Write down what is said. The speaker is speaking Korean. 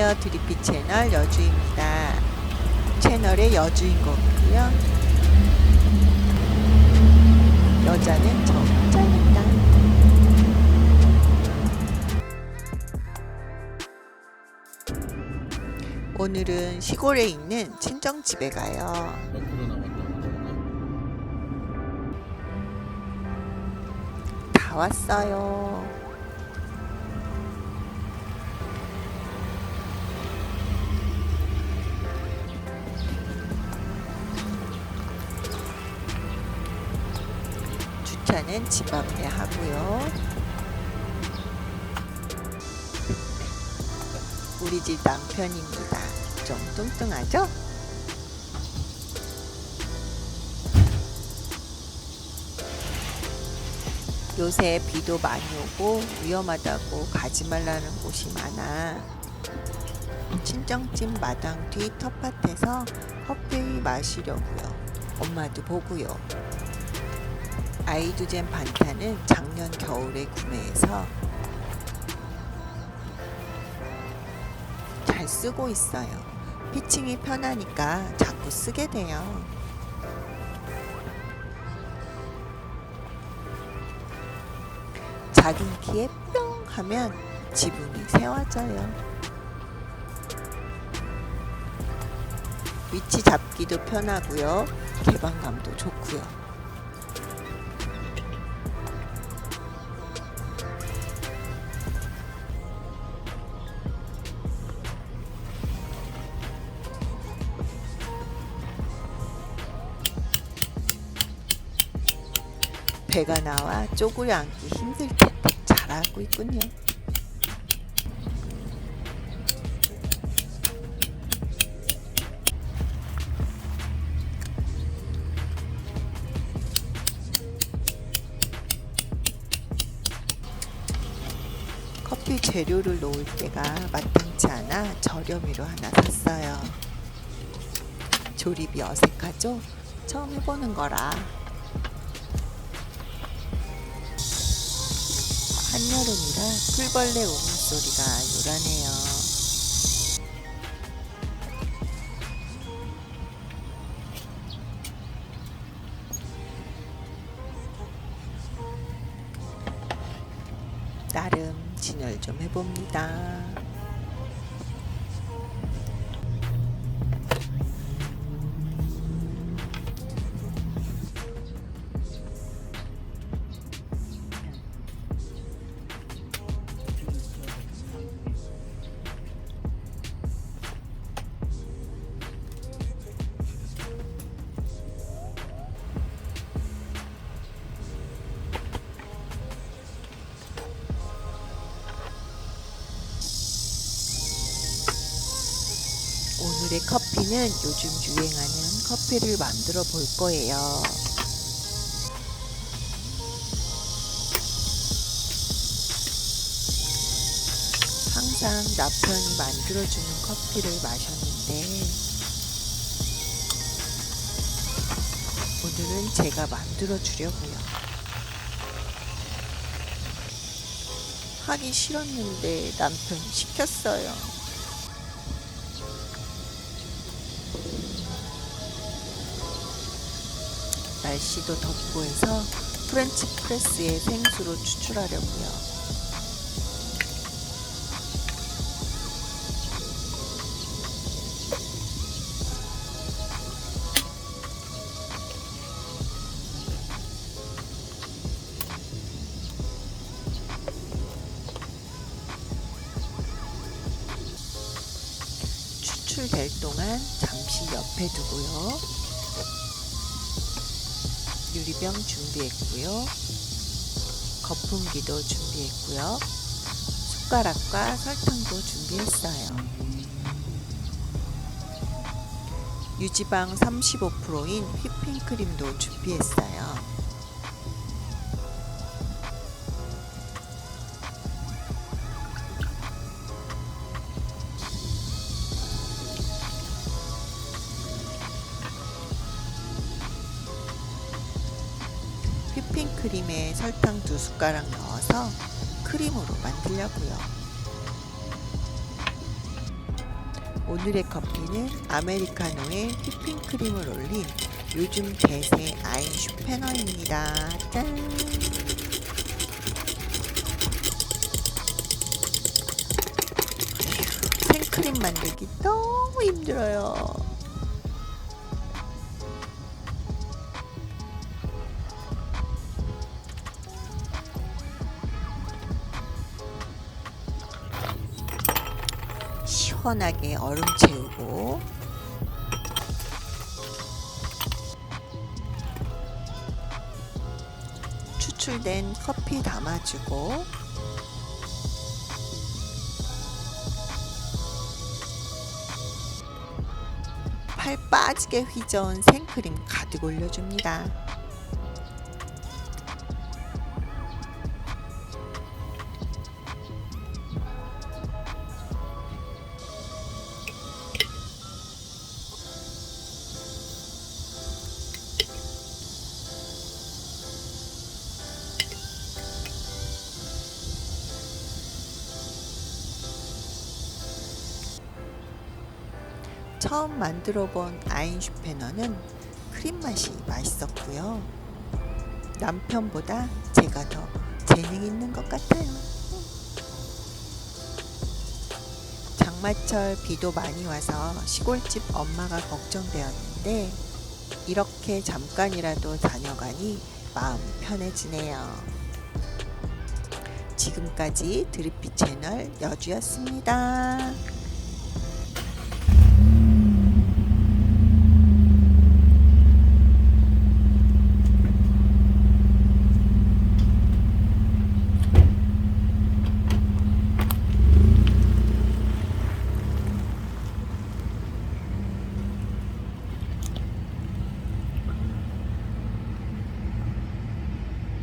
안녕하세요. 드리피 채널 여주입니다. 채널의 여주인공이고요. 여자는 저 혼자입니다. 오늘은 시골에 있는 친정집에 가요. 다 왔어요. 주차는 집 앞에 하고요. 우리 집 남편입니다. 좀 뚱뚱하죠? 요새 비도 많이 오고 위험하다고 가지 말라는 곳이 많아. 친정집 마당 뒤 텃밭에서 커피 마시려고요. 엄마도 보고요. 아이두젠 반타는 작년 겨울에 구매해서 잘 쓰고 있어요. 피칭이 편하니까 자꾸 쓰게 돼요. 작은 키에 뿅 하면 지붕이 세워져요. 위치 잡기도 편하고요. 개방감도 좋고요. 배가 나와 쪼그려 앉기 힘들 텐데 잘하고 있군요. 커피 재료를 놓을 때가 마땅치 않아 저렴이로 하나 샀어요. 조립이 어색하죠? 처음 해보는 거라. 한여름이라 풀벌레 울음소리가 요란해요. 나름 진열 좀 해봅니다. 오늘의 커피는 요즘 유행하는 커피를 만들어 볼 거예요. 항상 남편이 만들어주는 커피를 마셨는데 오늘은 제가 만들어 주려고요. 하기 싫었는데 남편이 시켰어요. 날씨도 덥고 해서 프렌치 프레스에 생수로 추출하려고요. 추출될 동안 잠시 옆에 두고요. 유리병 준비했고요. 거품기도 준비했고요. 숟가락과 설탕도 준비했어요. 유지방 35%인 휘핑크림도 준비했어요. 휘핑크림에 설탕 두 숟가락 넣어서 크림으로 만들려고요. 오늘의 커피는 아메리카노에 휘핑크림을 올린 요즘 대세 아인슈페너입니다. 짠! 생크림 만들기 너무 힘들어요. 시원하게 얼음 채우고 추출된 커피 담아주고 팔 빠지게 휘저은 생크림 가득 올려줍니다. 처음 만들어 본 아인슈페너는 크림 맛이 맛있었고요. 남편보다 제가 더 재능 있는 것 같아요. 장마철 비도 많이 와서 시골집 엄마가 걱정되었는데 이렇게 잠깐이라도 다녀가니 마음 편해지네요. 지금까지 드리피 채널 여주였습니다.